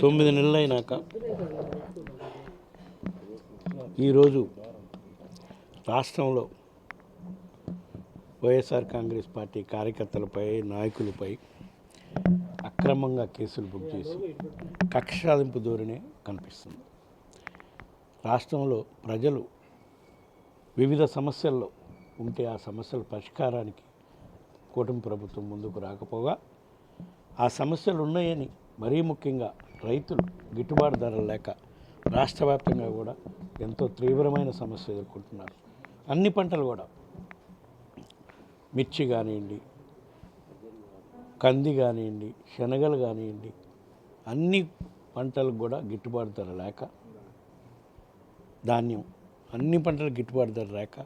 తొమ్మిది నెలలు అయినాక ఈరోజు రాష్ట్రంలో వైఎస్ఆర్ కాంగ్రెస్ పార్టీ కార్యకర్తలపై నాయకులపై అక్రమంగా కేసులు బుక్ చేసి కక్షాదింపు ధోరణి కనిపిస్తుంది. రాష్ట్రంలో ప్రజలు వివిధ సమస్యల్లో ఉంటే ఆ సమస్యల పరిష్కారానికి కూటమి ప్రభుత్వం ముందుకు రాకపోగా ఆ సమస్యలు ఉన్నాయని మరీ ముఖ్యంగా రైతులు గిట్టుబాటు ధరలు లేక రాష్ట్ర వ్యాప్తంగా కూడా ఎంతో తీవ్రమైన సమస్య ఎదుర్కొంటున్నారు. అన్ని పంటలు కూడా మిర్చి కానివ్వండి కంది కానివ్వండి శనగలు కానివ్వండి అన్ని పంటలకు కూడా గిట్టుబాటు ధర లేక ధాన్యం అన్ని పంటలకు గిట్టుబాటు ధర లేక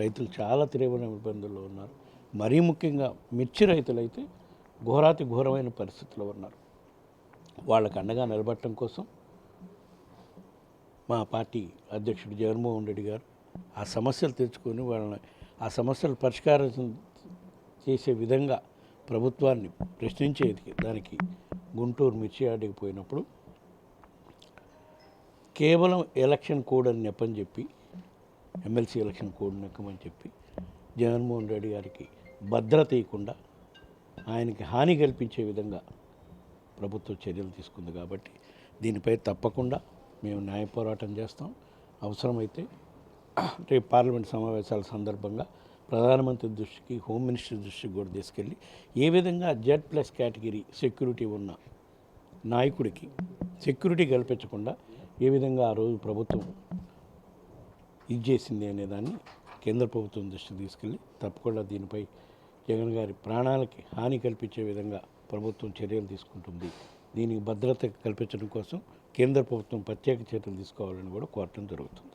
రైతులు చాలా తీవ్రమైన ఇబ్బందుల్లో ఉన్నారు. మరీ ముఖ్యంగా మిర్చి రైతులైతే ఘోరాతి ఘోరమైన పరిస్థితిలో ఉన్నారు. వాళ్ళకు అండగా నిలబడటం కోసం మా పార్టీ అధ్యక్షుడు జగన్మోహన్ రెడ్డి గారు ఆ సమస్యలు తెచ్చుకొని వాళ్ళని ఆ సమస్యలు పరిష్కారం చేసే విధంగా ప్రభుత్వాన్ని ప్రశ్నించేది దానికి గుంటూరు మిర్చి యార్డుకి పోయినప్పుడు కేవలం ఎలక్షన్ కోడ్ అని నెప్పని చెప్పి ఎమ్మెల్సీ ఎలక్షన్ కోడ్ నెక్కమని చెప్పి జగన్మోహన్ రెడ్డి గారికి భద్రత ఇవ్వకుండా ఆయనకి హాని కల్పించే విధంగా ప్రభుత్వం చర్యలు తీసుకుంది కాబట్టి దీనిపై తప్పకుండా మేము న్యాయ పోరాటం చేస్తాం. అవసరమైతే రేపు పార్లమెంట్ సమావేశాల సందర్భంగా ప్రధానమంత్రి దృష్టికి హోమ్ మినిస్టర్ దృష్టికి కూడా తీసుకెళ్ళి ఏ విధంగా జెడ్ ప్లస్ కేటగిరీ సెక్యూరిటీ ఉన్న నాయకుడికి సెక్యూరిటీ కల్పించకుండా ఏ విధంగా ఆ రోజు ప్రభుత్వం ఇది చేసింది అనే దాన్ని కేంద్ర ప్రభుత్వం దృష్టికి తీసుకెళ్ళి తప్పకుండా దీనిపై జగన్ గారి ప్రాణాలకి హాని కల్పించే విధంగా ప్రభుత్వం చర్యలు తీసుకుంటుంది. దీనికి భద్రత కల్పించడం కోసం కేంద్ర ప్రభుత్వం ప్రత్యేక చర్యలు తీసుకోవాలని కూడా కోరటం జరుగుతుంది.